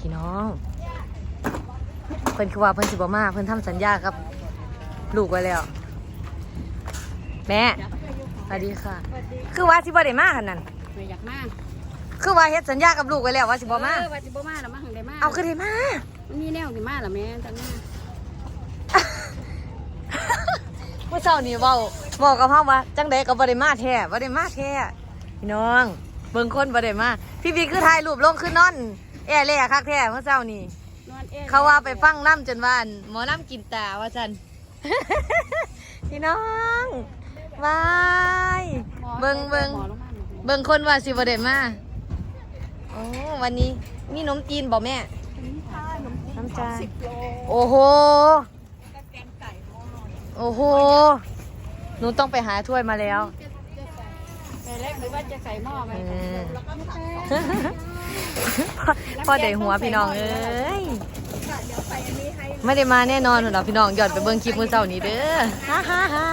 พี่น้อง เพิ่นคือว่าเพิ่นสิบ่มาเพิ่นทำสัญญากับ ลูกไว้แล้ว แม่สวัสดีค่ะ คือว่าสิบ่ได้มาขนาดนั้นไม่อยากมาคือว่าเฮ็ดสัญญากับลูกไว้แล้วว่าสิบ่มาเออว่าสิบ่มาแล้วมาหังได้มาเอาคือได้มามันมีแนวสิมาล่ะแม่จังมาเมื่อเช้านี้เว้าเว้ากับเฮาว่าจังไดก็บ่ได้มาแท้บ่ได้มาแท้พี่น้องเบิ่งคนบ่ได้มาพี่บีคือถ่ายรูปลงคือนอน แอ่แล่คักแท้เมื่อเช้านี้นอนเองเขาว่าไปฟังน้ำจนว่าอั่นหมอน้ำกินตาว่าจัน พี่น้องวายเบิงเบิงหมอลงมาหน่อยเบิงคนว่าสิบเดมาโอ้วันนี้มีนมจีนบอกแม่น้ำจานโอ้โหโอ้โหหนูต้องไปหาถ้วยมาแล้ว แต่แรกหรือว่าจะใส่หม้อไหม เออ พ่อเด็กหัวพี่น้องเอ้ยไม่ได้มาแน่นอนหรอกพี่น้องหยอดไปเบิ้งคลิปมือเช้านี้เด้อฮ่าฮ่าฮ่า